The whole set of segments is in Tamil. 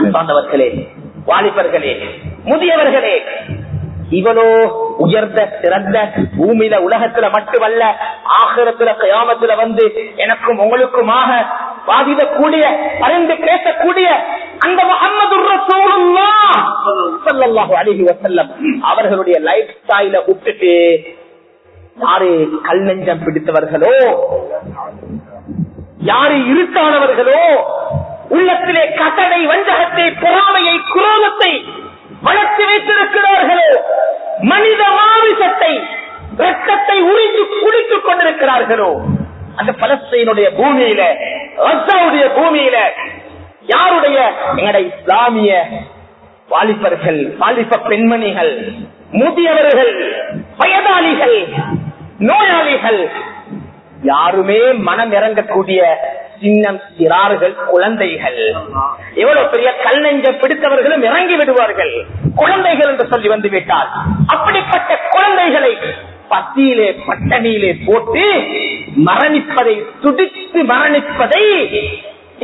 அன்பாந்தவர்களே வாலிபர்களே முதியவர்களே இவளோ உயர்ந்த சிறந்த பூமியில உலகத்துல மட்டுமல்ல ஆகிரத்துல கயாமத்துல வந்து எனக்கும் உங்களுக்குமாக வாதிடக்கூடிய பரிந்து பேசக்கூடிய அந்த முகமது அலிஹி வசல்லம் அவர்களுடைய லைஃப் ஸ்டைல விட்டுட்டு யாரு கல் நெஞ்சம் பிடித்தவர்களோ யாரு இருட்டானவர்களோ உள்ளத்திலே கட்டளை வஞ்சகத்தை மனித மாமிசத்தை ரத்தத்தை உறிஞ்சு குடித்துக் கொண்டிருக்கிறார்களோ? அந்த பலஸ்தீனுடைய பூமியில ரஷ்யாவுடைய பூமியில யாருடைய? எங்களுடைய இஸ்லாமிய வாலிபர்கள் வாலிப பெண்மணிகள் முதியவர்கள் வயதாளிகள் நோயாளிகள் யாருமே மனம் இறங்கக்கூடிய சின்னம் சிறார்கள் குழந்தைகள். எவ்வளவு பெரிய கல் நெஞ்ச பிடித்தவர்களும் இறங்கி விடுவார்கள். சொல்லி வந்து விட்டார் அப்படிப்பட்ட குழந்தைகளை பத்தியிலே பட்டணியிலே போட்டு மரணிப்பதை துடித்து மரணிப்பதை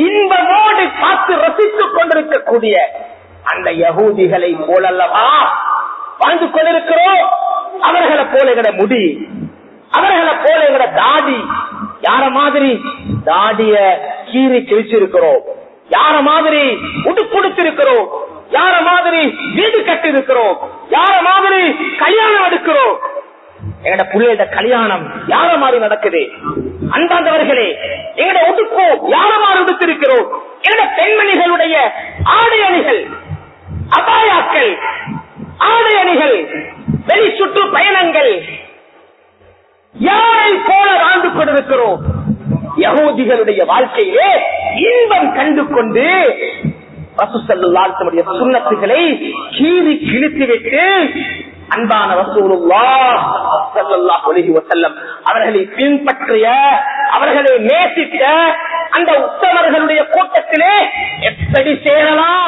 இன்பமோடு பார்த்து ரசித்துக் கொண்டிருக்கக்கூடிய அந்த யகூதிகளை போலல்லவா வாழ்ந்து கொண்டிருக்கிறோம். அவர்களை போல எங்கட முடி அவர்களை போல எங்கட தாடி யார மாதிரி தாடிய கீறி கிழிச்சிருக்கிறோம். யார மாதிரி உடுப்புடுத்திருக்கிறோம். யார எடுக்கிறோம். யார மாதிரி கல்யாணம் எடுக்கிறோம்? எங்கட புள்ளையோட கல்யாணம் யார மாதிரி நடக்குது? அன்பாந்தவர்களே எங்கட உடுப்பு யார மாதிரி உடுத்திருக்கிறோம் எங்கட பெண்மணிகளுடைய ஆடை அணிகள் அபாயாக்கள் ஆடை அணிகள் வெளி சுற்று பயணங்கள் யாரை போல வாழ்ந்து கொண்டிருக்கிறோம் யகோதிகளுடைய வாழ்க்கையிலே இன்பம் கண்டு கொண்டு ரசூசல்லுடைய சுண்ணத்துகளை கீறி கிழித்து விட்டு அன்பான வசூலுல்லாஹ் அவர்களை பின்பற்றிய அவர்களை நேசித்த அந்த உத்தமர்களுடைய கூட்டத்திலே எப்படி சேரலாம்?